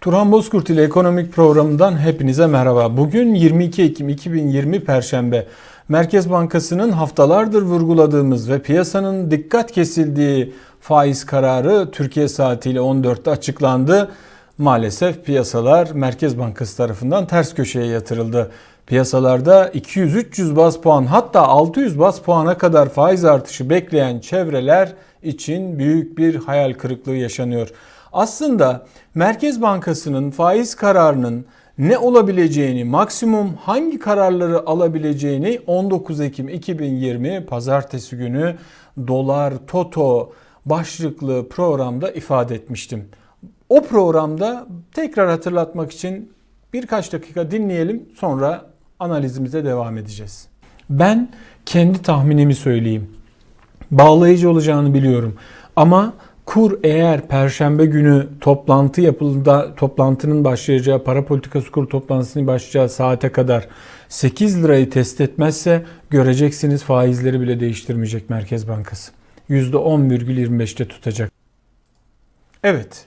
Turhan Bozkurt ile ekonomik programından hepinize merhaba. Bugün 22 Ekim 2020 Perşembe. Merkez Bankası'nın haftalardır vurguladığımız ve piyasanın dikkat kesildiği faiz kararı Türkiye saatiyle 14'te açıklandı. Maalesef piyasalar Merkez Bankası tarafından ters köşeye yatırıldı. Piyasalarda 200-300 bas puan hatta 600 bas puana kadar faiz artışı bekleyen çevreler için büyük bir hayal kırıklığı yaşanıyor. Aslında Merkez Bankası'nın faiz kararının ne olabileceğini, maksimum hangi kararları alabileceğini 19 Ekim 2020 pazartesi günü Dolar Toto başlıklı programda ifade etmiştim. O programda tekrar hatırlatmak için birkaç dakika dinleyelim sonra analizimize devam edeceğiz. Ben kendi tahminimi söyleyeyim. Bağlayıcı olacağını biliyorum. Ama kur eğer perşembe günü toplantı yapıldığında toplantının başlayacağı para politikası kur toplantısının başlayacağı saate kadar 8 lirayı test etmezse göreceksiniz faizleri bile değiştirmeyecek Merkez Bankası. %10,25'te tutacak. Evet.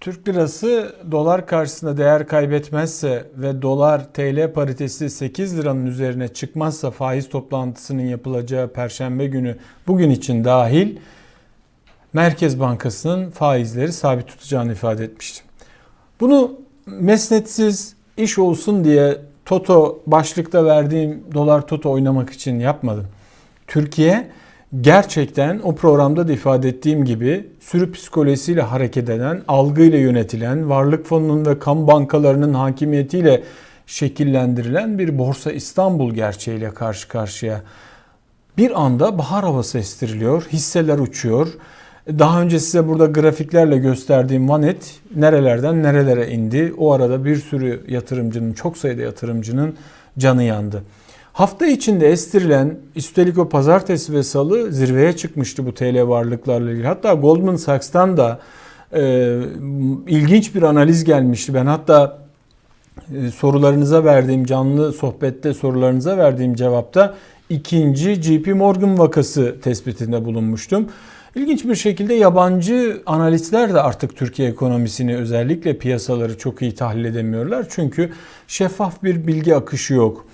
Türk lirası dolar karşısında değer kaybetmezse ve dolar TL paritesi 8 liranın üzerine çıkmazsa faiz toplantısının yapılacağı perşembe günü bugün için dahil Merkez Bankası'nın faizleri sabit tutacağını ifade etmiştim. Bunu mesnetsiz iş olsun diye Toto başlıkta verdiğim dolar Toto oynamak için yapmadım. Türkiye gerçekten o programda da ifade ettiğim gibi sürü psikolojisiyle hareket eden, algıyla yönetilen, varlık fonunun ve kamu bankalarının hakimiyetiyle şekillendirilen bir Borsa İstanbul gerçeğiyle karşı karşıya. Bir anda bahar havası estiriliyor, hisseler uçuyor. Daha önce size burada grafiklerle gösterdiğim Vanet nerelerden nerelere indi. O arada bir sürü yatırımcının, çok sayıda yatırımcının canı yandı. Hafta içinde estirilen üstelik o pazartesi ve salı zirveye çıkmıştı bu TL varlıklarla ilgili. Hatta Goldman Sachs'tan da e, ilginç bir analiz gelmişti. Ben hatta e, sorularınıza verdiğim canlı sohbette sorularınıza verdiğim cevapta ikinci JP Morgan vakası tespitinde bulunmuştum. İlginç bir şekilde yabancı analistler de artık Türkiye ekonomisini özellikle piyasaları çok iyi tahlil edemiyorlar. Çünkü şeffaf bir bilgi akışı yok.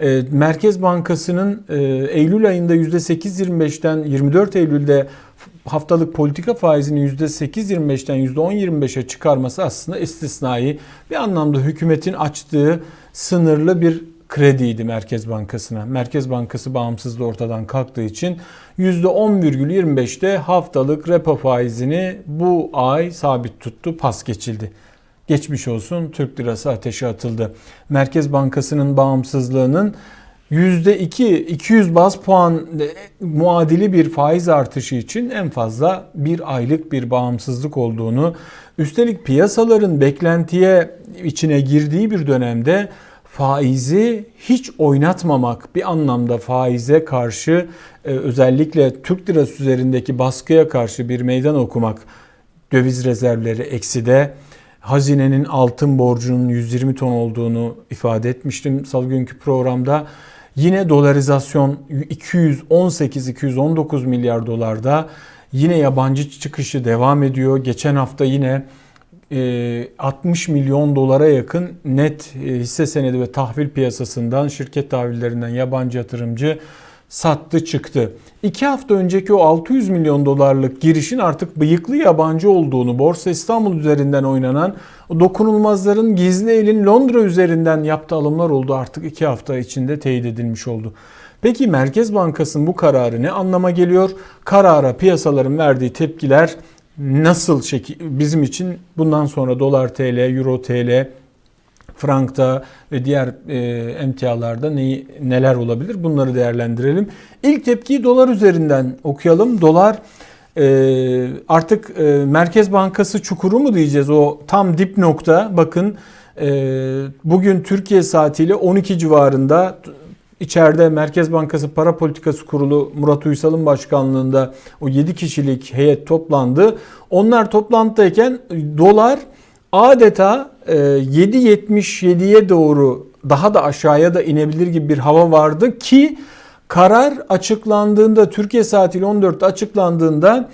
Ee, Merkez Bankası'nın e, Eylül ayında %8.25'ten 24 Eylül'de haftalık politika faizini %8.25'ten %10.25'e çıkarması aslında istisnai bir anlamda hükümetin açtığı sınırlı bir krediydi Merkez Bankası'na. Merkez Bankası bağımsızlığı ortadan kalktığı için %10,25'te haftalık repo faizini bu ay sabit tuttu, pas geçildi. Geçmiş olsun Türk lirası ateşe atıldı. Merkez Bankası'nın bağımsızlığının %2 200 baz puan muadili bir faiz artışı için en fazla bir aylık bir bağımsızlık olduğunu üstelik piyasaların beklentiye içine girdiği bir dönemde faizi hiç oynatmamak bir anlamda faize karşı e, özellikle Türk lirası üzerindeki baskıya karşı bir meydan okumak döviz rezervleri ekside hazinenin altın borcunun 120 ton olduğunu ifade etmiştim salı günkü programda. Yine dolarizasyon 218-219 milyar dolarda yine yabancı çıkışı devam ediyor. Geçen hafta yine 60 e, milyon dolara yakın net e, hisse senedi ve tahvil piyasasından, şirket tahvillerinden yabancı yatırımcı sattı çıktı. İki hafta önceki o 600 milyon dolarlık girişin artık bıyıklı yabancı olduğunu, Borsa İstanbul üzerinden oynanan dokunulmazların gizli elin Londra üzerinden yaptığı alımlar oldu artık iki hafta içinde teyit edilmiş oldu. Peki Merkez Bankası'nın bu kararı ne anlama geliyor? Karara piyasaların verdiği tepkiler nasıl şekil bizim için bundan sonra dolar TL, euro TL, frankta ve diğer e, emtialarda neyi, neler olabilir bunları değerlendirelim. İlk tepkiyi dolar üzerinden okuyalım. Dolar e, artık e, Merkez Bankası çukuru mu diyeceğiz o tam dip nokta bakın e, bugün Türkiye saatiyle 12 civarında İçeride Merkez Bankası Para Politikası Kurulu Murat Uysal'ın başkanlığında o 7 kişilik heyet toplandı. Onlar toplantıdayken dolar adeta 7.77'ye e, doğru daha da aşağıya da inebilir gibi bir hava vardı ki karar açıklandığında Türkiye saatiyle 14'te açıklandığında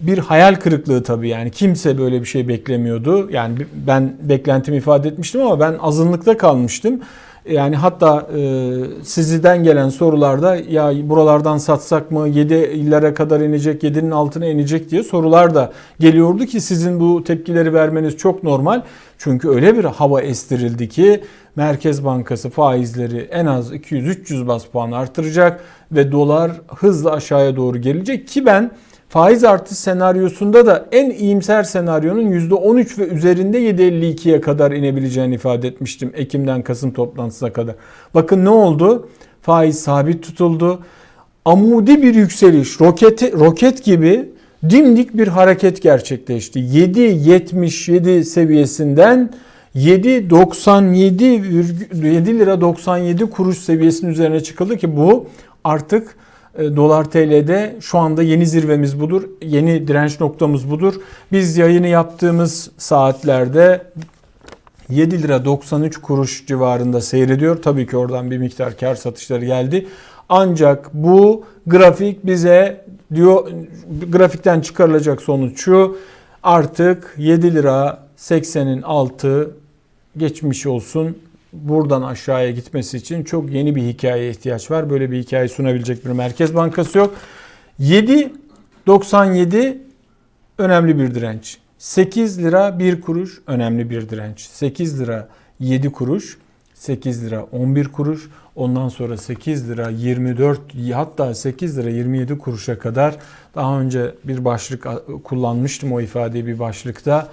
bir hayal kırıklığı tabii yani kimse böyle bir şey beklemiyordu. Yani ben beklentimi ifade etmiştim ama ben azınlıkta kalmıştım. Yani hatta e, sizden gelen sorularda ya buralardan satsak mı 7 illere kadar inecek 7'nin altına inecek diye sorular da geliyordu ki sizin bu tepkileri vermeniz çok normal. Çünkü öyle bir hava estirildi ki Merkez Bankası faizleri en az 200-300 bas puan artıracak ve dolar hızla aşağıya doğru gelecek ki ben faiz artış senaryosunda da en iyimser senaryonun %13 ve üzerinde 7.52'ye kadar inebileceğini ifade etmiştim Ekim'den Kasım toplantısına kadar. Bakın ne oldu? Faiz sabit tutuldu. Amudi bir yükseliş, roketi, roket gibi dimdik bir hareket gerçekleşti. 7.77 seviyesinden 7.97 7 lira 97 kuruş seviyesinin üzerine çıkıldı ki bu artık dolar TL'de şu anda yeni zirvemiz budur. Yeni direnç noktamız budur. Biz yayını yaptığımız saatlerde 7 lira 93 kuruş civarında seyrediyor. Tabii ki oradan bir miktar kar satışları geldi. Ancak bu grafik bize diyor grafikten çıkarılacak sonuç şu. Artık 7 lira 80'in altı geçmiş olsun buradan aşağıya gitmesi için çok yeni bir hikayeye ihtiyaç var. Böyle bir hikaye sunabilecek bir merkez bankası yok. 7.97 önemli bir direnç. 8 lira 1 kuruş önemli bir direnç. 8 lira 7 kuruş, 8 lira 11 kuruş, ondan sonra 8 lira 24 hatta 8 lira 27 kuruşa kadar daha önce bir başlık kullanmıştım o ifadeyi bir başlıkta.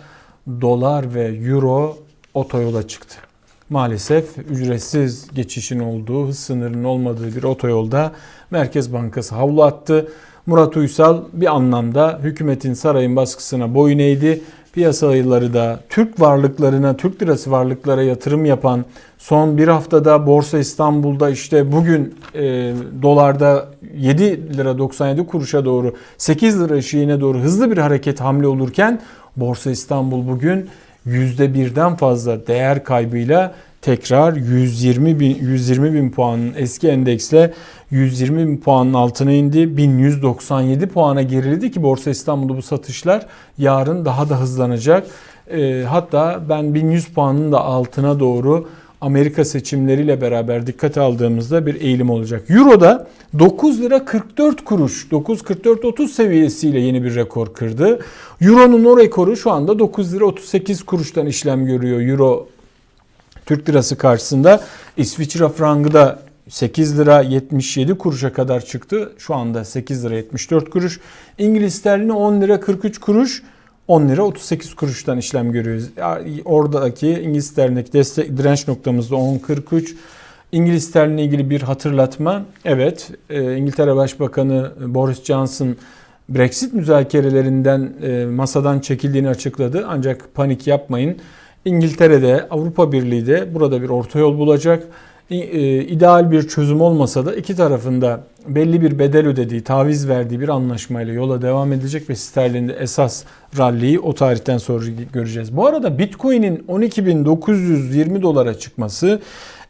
Dolar ve euro otoyola çıktı maalesef ücretsiz geçişin olduğu, hız sınırının olmadığı bir otoyolda Merkez Bankası havlu attı. Murat Uysal bir anlamda hükümetin sarayın baskısına boyun eğdi. Piyasaları da Türk varlıklarına, Türk lirası varlıklara yatırım yapan son bir haftada Borsa İstanbul'da işte bugün e, dolarda 7 lira 97 kuruşa doğru 8 lira eşiğine doğru hızlı bir hareket hamle olurken Borsa İstanbul bugün %1'den fazla değer kaybıyla tekrar 120 bin, 120 bin puanın eski endeksle 120 bin puanın altına indi. 1197 puana geriledi ki Borsa İstanbul'da bu satışlar yarın daha da hızlanacak. E, hatta ben 1100 puanın da altına doğru Amerika seçimleriyle beraber dikkat aldığımızda bir eğilim olacak. Euro'da 9 lira 44 kuruş, 9.44.30 seviyesiyle yeni bir rekor kırdı. Euro'nun o rekoru şu anda 9 lira 38 kuruştan işlem görüyor Euro Türk lirası karşısında. İsviçre frangı da 8 lira 77 kuruşa kadar çıktı. Şu anda 8 lira 74 kuruş. İngiliz sterlini 10 lira 43 kuruş. 10 lira 38 kuruştan işlem görüyoruz. Oradaki İngiliz sterlindeki destek direnç noktamızda 10.43. İngiliz sterline ilgili bir hatırlatma. Evet, e, İngiltere Başbakanı Boris Johnson Brexit müzakerelerinden e, masadan çekildiğini açıkladı. Ancak panik yapmayın. İngiltere'de, Avrupa Birliği de burada bir orta yol bulacak. E, ideal bir çözüm olmasa da iki tarafında belli bir bedel ödediği, taviz verdiği bir anlaşmayla yola devam edecek ve sterlinde esas ralliyi o tarihten sonra göreceğiz. Bu arada Bitcoin'in 12.920 dolara çıkması,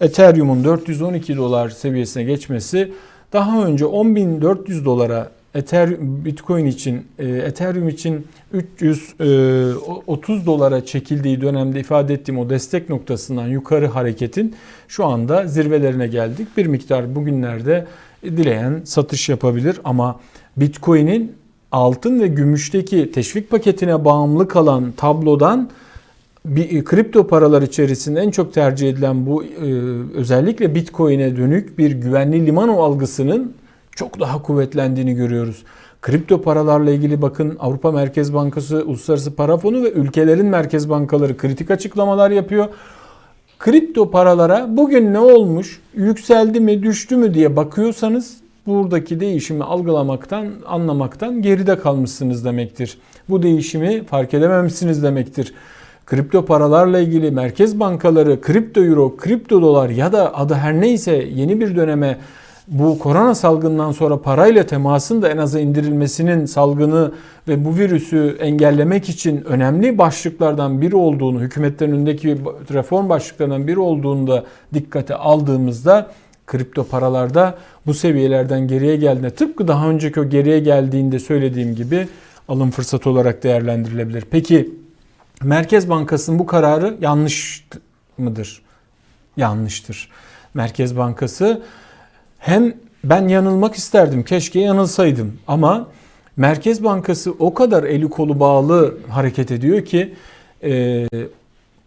Ethereum'un 412 dolar seviyesine geçmesi daha önce 10.400 dolara Ethereum Bitcoin için e, Ethereum için 330 e, dolara çekildiği dönemde ifade ettiğim o destek noktasından yukarı hareketin şu anda zirvelerine geldik. Bir miktar bugünlerde dileyen satış yapabilir ama Bitcoin'in altın ve gümüşteki teşvik paketine bağımlı kalan tablodan bir kripto paralar içerisinde en çok tercih edilen bu e, özellikle Bitcoin'e dönük bir güvenli liman algısının çok daha kuvvetlendiğini görüyoruz. Kripto paralarla ilgili bakın Avrupa Merkez Bankası, Uluslararası Para Fonu ve ülkelerin merkez bankaları kritik açıklamalar yapıyor. Kripto paralara bugün ne olmuş, yükseldi mi, düştü mü diye bakıyorsanız buradaki değişimi algılamaktan, anlamaktan geride kalmışsınız demektir. Bu değişimi fark edememişsiniz demektir. Kripto paralarla ilgili merkez bankaları kripto euro, kripto dolar ya da adı her neyse yeni bir döneme bu korona salgından sonra parayla temasın da en aza indirilmesinin salgını ve bu virüsü engellemek için önemli başlıklardan biri olduğunu, hükümetlerin önündeki reform başlıklarından biri olduğunu da dikkate aldığımızda kripto paralarda bu seviyelerden geriye geldiğinde tıpkı daha önceki o geriye geldiğinde söylediğim gibi alım fırsatı olarak değerlendirilebilir. Peki Merkez Bankası'nın bu kararı yanlış mıdır? Yanlıştır. Merkez Bankası hem ben yanılmak isterdim, keşke yanılsaydım ama Merkez Bankası o kadar eli kolu bağlı hareket ediyor ki e,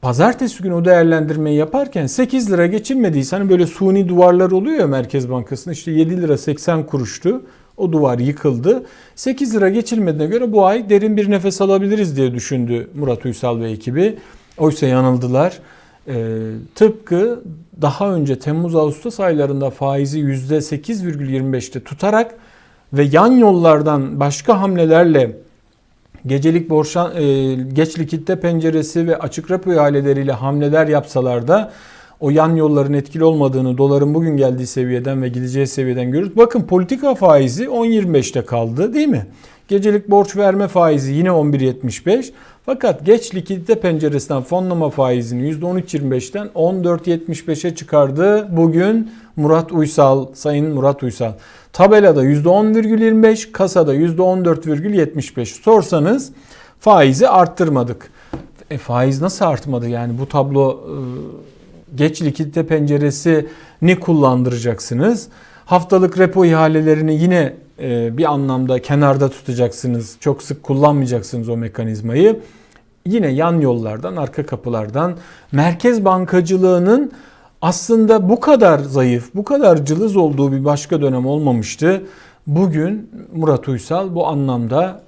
pazartesi günü o değerlendirmeyi yaparken 8 lira geçilmediyse hani böyle suni duvarlar oluyor ya Merkez Bankası'nın işte 7 lira 80 kuruştu. O duvar yıkıldı. 8 lira geçilmediğine göre bu ay derin bir nefes alabiliriz diye düşündü Murat Uysal ve ekibi. Oysa yanıldılar. Ee, tıpkı daha önce Temmuz-Ağustos aylarında faizi %8,25'te tutarak ve yan yollardan başka hamlelerle gecelik borçlan, e, geç likitte penceresi ve açık repo ihaleleriyle hamleler yapsalar da o yan yolların etkili olmadığını doların bugün geldiği seviyeden ve gideceği seviyeden görürüz. Bakın politika faizi 10.25'te kaldı değil mi? Gecelik borç verme faizi yine 11.75. Fakat geç likidite penceresinden fonlama faizini %13.25'ten 14.75'e çıkardı. Bugün Murat Uysal, Sayın Murat Uysal. Tabelada %10,25, kasada %14,75. Sorsanız faizi arttırmadık. E, faiz nasıl artmadı yani bu tablo e, geç likidite penceresini kullandıracaksınız. Haftalık repo ihalelerini yine bir anlamda kenarda tutacaksınız. Çok sık kullanmayacaksınız o mekanizmayı. Yine yan yollardan, arka kapılardan merkez bankacılığının aslında bu kadar zayıf, bu kadar cılız olduğu bir başka dönem olmamıştı. Bugün Murat Uysal bu anlamda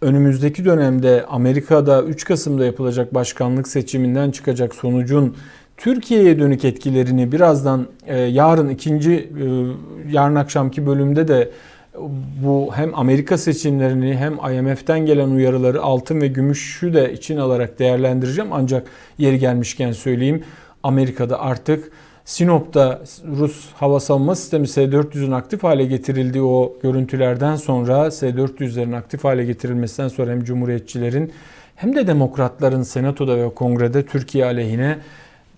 önümüzdeki dönemde Amerika'da 3 Kasım'da yapılacak başkanlık seçiminden çıkacak sonucun Türkiye'ye dönük etkilerini birazdan e, yarın ikinci e, yarın akşamki bölümde de bu hem Amerika seçimlerini hem IMF'den gelen uyarıları altın ve gümüşü de için alarak değerlendireceğim. Ancak yeri gelmişken söyleyeyim Amerika'da artık Sinop'ta Rus hava savunma sistemi S-400'ün aktif hale getirildiği o görüntülerden sonra S-400'lerin aktif hale getirilmesinden sonra hem Cumhuriyetçilerin hem de Demokratların Senato'da ve Kongrede Türkiye aleyhine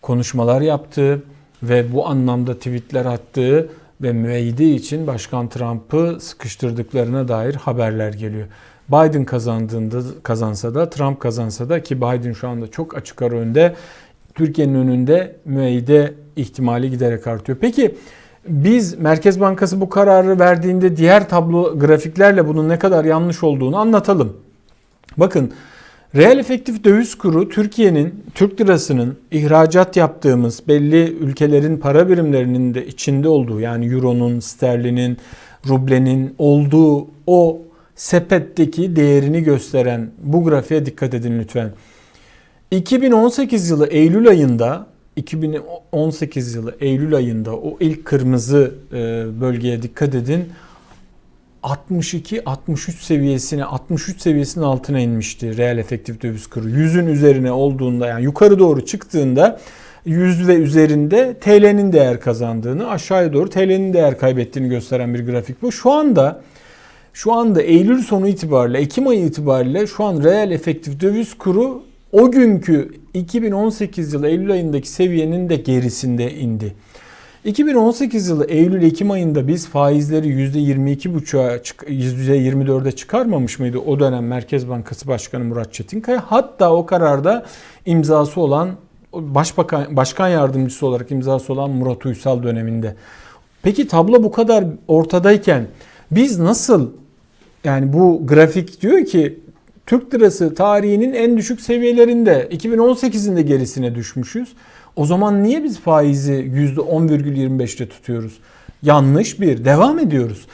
konuşmalar yaptığı ve bu anlamda tweetler attığı ve müeyyidi için Başkan Trump'ı sıkıştırdıklarına dair haberler geliyor. Biden kazandığında kazansa da Trump kazansa da ki Biden şu anda çok açık ara önde Türkiye'nin önünde müeyyide ihtimali giderek artıyor. Peki biz Merkez Bankası bu kararı verdiğinde diğer tablo grafiklerle bunun ne kadar yanlış olduğunu anlatalım. Bakın Reel efektif döviz kuru Türkiye'nin, Türk lirasının ihracat yaptığımız belli ülkelerin para birimlerinin de içinde olduğu yani euronun, sterlinin, rublenin olduğu o sepetteki değerini gösteren bu grafiğe dikkat edin lütfen. 2018 yılı Eylül ayında 2018 yılı Eylül ayında o ilk kırmızı e, bölgeye dikkat edin. 62-63 seviyesine 63 seviyesinin altına inmişti reel efektif döviz kuru. 100'ün üzerine olduğunda yani yukarı doğru çıktığında 100 ve üzerinde TL'nin değer kazandığını, aşağıya doğru TL'nin değer kaybettiğini gösteren bir grafik bu. Şu anda şu anda Eylül sonu itibariyle, Ekim ayı itibariyle şu an reel efektif döviz kuru o günkü 2018 yılı Eylül ayındaki seviyenin de gerisinde indi. 2018 yılı Eylül-Ekim ayında biz faizleri %22,5'a %24'e çıkarmamış mıydı o dönem Merkez Bankası Başkanı Murat Çetinkaya? Hatta o kararda imzası olan Başbakan Başkan Yardımcısı olarak imzası olan Murat Uysal döneminde. Peki tablo bu kadar ortadayken biz nasıl yani bu grafik diyor ki Türk lirası tarihinin en düşük seviyelerinde 2018'in de gerisine düşmüşüz. O zaman niye biz faizi %10,25'te tutuyoruz? Yanlış bir. Devam ediyoruz.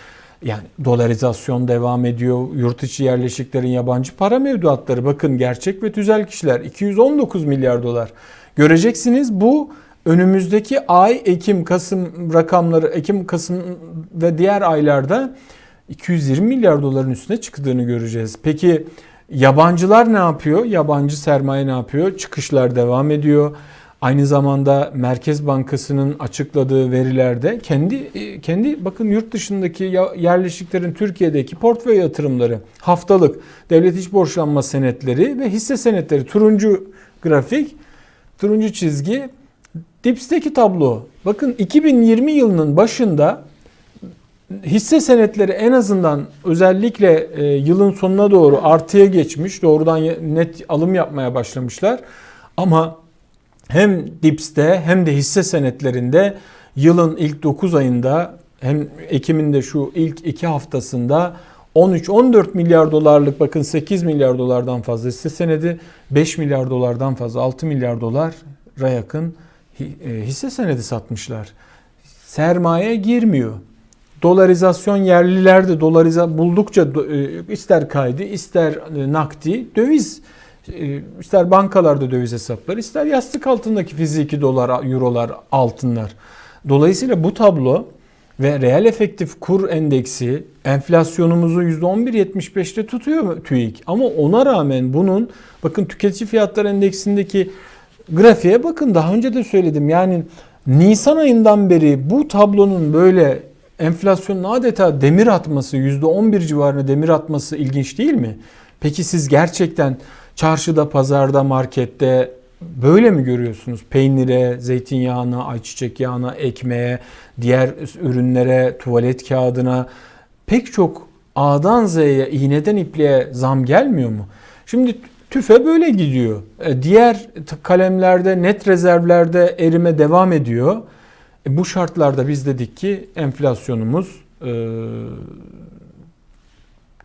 Yani dolarizasyon devam ediyor. Yurt içi yerleşiklerin yabancı para mevduatları bakın gerçek ve tüzel kişiler 219 milyar dolar. Göreceksiniz bu önümüzdeki ay Ekim, Kasım rakamları Ekim, Kasım ve diğer aylarda 220 milyar doların üstüne çıktığını göreceğiz. Peki yabancılar ne yapıyor? Yabancı sermaye ne yapıyor? Çıkışlar devam ediyor. Aynı zamanda Merkez Bankası'nın açıkladığı verilerde kendi e, kendi bakın yurt dışındaki yerleşiklerin Türkiye'deki portföy yatırımları, haftalık devlet iç borçlanma senetleri ve hisse senetleri turuncu grafik, turuncu çizgi dipsteki tablo. Bakın 2020 yılının başında hisse senetleri en azından özellikle e, yılın sonuna doğru artıya geçmiş. Doğrudan net alım yapmaya başlamışlar. Ama hem DIPS'te hem de hisse senetlerinde yılın ilk 9 ayında hem Ekim'in de şu ilk 2 haftasında 13-14 milyar dolarlık bakın 8 milyar dolardan fazla hisse senedi 5 milyar dolardan fazla 6 milyar dolara yakın e, hisse senedi satmışlar. Sermaye girmiyor. Dolarizasyon yerlilerde dolariza buldukça e, ister kaydı ister e, nakdi döviz ister bankalarda döviz hesapları ister yastık altındaki fiziki dolar, eurolar, altınlar. Dolayısıyla bu tablo ve reel efektif kur endeksi enflasyonumuzu %11.75'te tutuyor TÜİK. Ama ona rağmen bunun bakın tüketici fiyatlar endeksindeki grafiğe bakın daha önce de söyledim. Yani Nisan ayından beri bu tablonun böyle enflasyonun adeta demir atması %11 civarında demir atması ilginç değil mi? Peki siz gerçekten çarşıda, pazarda, markette böyle mi görüyorsunuz? Peynire, zeytinyağına, ayçiçek yağına, ekmeğe, diğer ürünlere, tuvalet kağıdına pek çok A'dan Z'ye, iğneden ipliğe zam gelmiyor mu? Şimdi tüfe böyle gidiyor. E, diğer kalemlerde, net rezervlerde erime devam ediyor. E, bu şartlarda biz dedik ki enflasyonumuz e,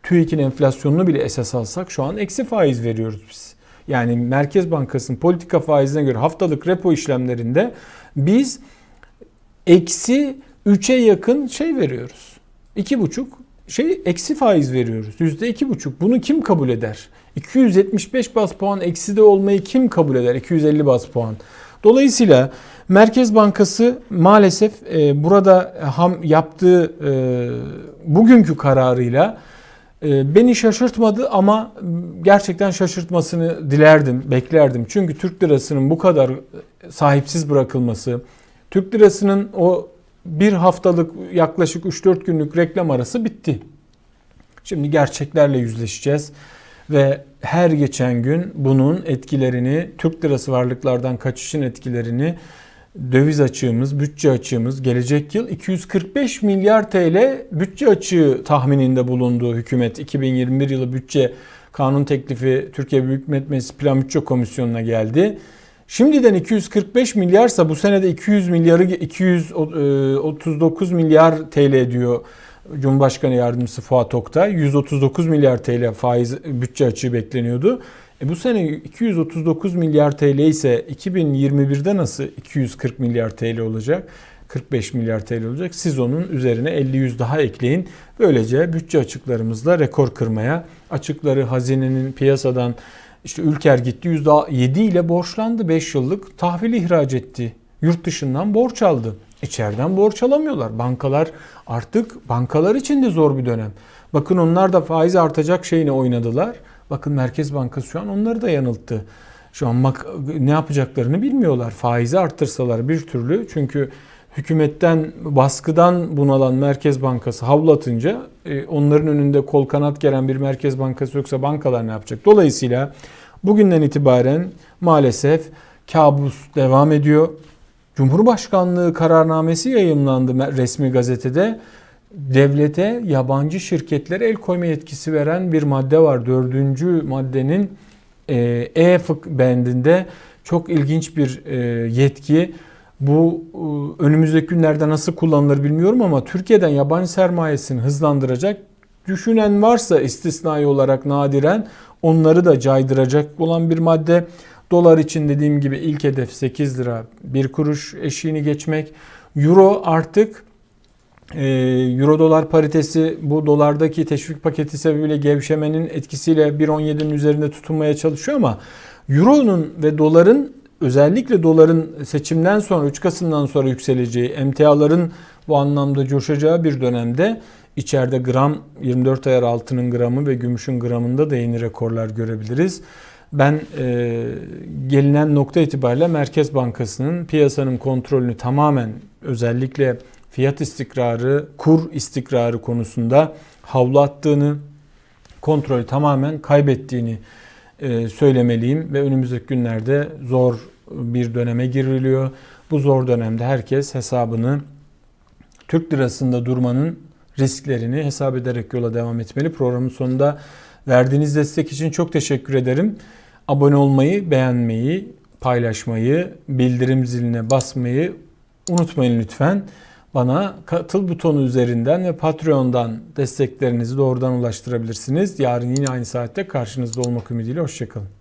TÜİK'in enflasyonunu bile esas alsak şu an eksi faiz veriyoruz biz. Yani Merkez Bankası'nın politika faizine göre haftalık repo işlemlerinde biz eksi 3'e yakın şey veriyoruz. 2,5 şey eksi faiz veriyoruz. %2,5. Bunu kim kabul eder? 275 bas puan eksi de olmayı kim kabul eder? 250 bas puan. Dolayısıyla Merkez Bankası maalesef e, burada ham yaptığı e, bugünkü kararıyla beni şaşırtmadı ama gerçekten şaşırtmasını dilerdim, beklerdim. Çünkü Türk lirasının bu kadar sahipsiz bırakılması, Türk lirasının o bir haftalık yaklaşık 3-4 günlük reklam arası bitti. Şimdi gerçeklerle yüzleşeceğiz ve her geçen gün bunun etkilerini, Türk lirası varlıklardan kaçışın etkilerini döviz açığımız, bütçe açığımız gelecek yıl 245 milyar TL bütçe açığı tahmininde bulundu hükümet. 2021 yılı bütçe kanun teklifi Türkiye Büyük Millet Meclisi Plan Bütçe Komisyonu'na geldi. Şimdiden 245 milyarsa bu senede 200 milyarı 239 milyar TL diyor Cumhurbaşkanı Yardımcısı Fuat Oktay. 139 milyar TL faiz bütçe açığı bekleniyordu. E bu sene 239 milyar TL ise 2021'de nasıl 240 milyar TL olacak? 45 milyar TL olacak. Siz onun üzerine 50-100 daha ekleyin. Böylece bütçe açıklarımızla rekor kırmaya, açıkları hazinenin piyasadan işte Ülker gitti %7 ile borçlandı 5 yıllık tahvil ihraç etti. Yurt dışından borç aldı. İçeriden borç alamıyorlar. Bankalar artık bankalar için de zor bir dönem. Bakın onlar da faiz artacak şeyine oynadılar. Bakın Merkez Bankası şu an onları da yanılttı. Şu an ne yapacaklarını bilmiyorlar. Faizi arttırsalar bir türlü çünkü hükümetten baskıdan bunalan Merkez Bankası havlatınca e, onların önünde kol kanat gelen bir Merkez Bankası yoksa bankalar ne yapacak? Dolayısıyla bugünden itibaren maalesef kabus devam ediyor. Cumhurbaşkanlığı kararnamesi yayımlandı resmi gazetede devlete yabancı şirketlere el koyma yetkisi veren bir madde var. Dördüncü maddenin e, bendinde çok ilginç bir e, yetki. Bu e, önümüzdeki günlerde nasıl kullanılır bilmiyorum ama Türkiye'den yabancı sermayesini hızlandıracak düşünen varsa istisnai olarak nadiren onları da caydıracak olan bir madde. Dolar için dediğim gibi ilk hedef 8 lira bir kuruş eşiğini geçmek. Euro artık Euro dolar paritesi bu dolardaki teşvik paketi sebebiyle gevşemenin etkisiyle 1.17'nin üzerinde tutunmaya çalışıyor ama Euro'nun ve doların özellikle doların seçimden sonra 3 Kasım'dan sonra yükseleceği, emtiaların bu anlamda coşacağı bir dönemde içeride gram 24 ayar altının gramı ve gümüşün gramında da yeni rekorlar görebiliriz. Ben e, gelinen nokta itibariyle Merkez Bankası'nın piyasanın kontrolünü tamamen özellikle fiyat istikrarı, kur istikrarı konusunda havlu attığını, kontrolü tamamen kaybettiğini e, söylemeliyim ve önümüzdeki günlerde zor bir döneme giriliyor. Bu zor dönemde herkes hesabını Türk lirasında durmanın risklerini hesap ederek yola devam etmeli. Programın sonunda verdiğiniz destek için çok teşekkür ederim. Abone olmayı, beğenmeyi, paylaşmayı, bildirim ziline basmayı unutmayın lütfen. Bana katıl butonu üzerinden ve Patreon'dan desteklerinizi doğrudan ulaştırabilirsiniz. Yarın yine aynı saatte karşınızda olmak ümidiyle. Hoşçakalın.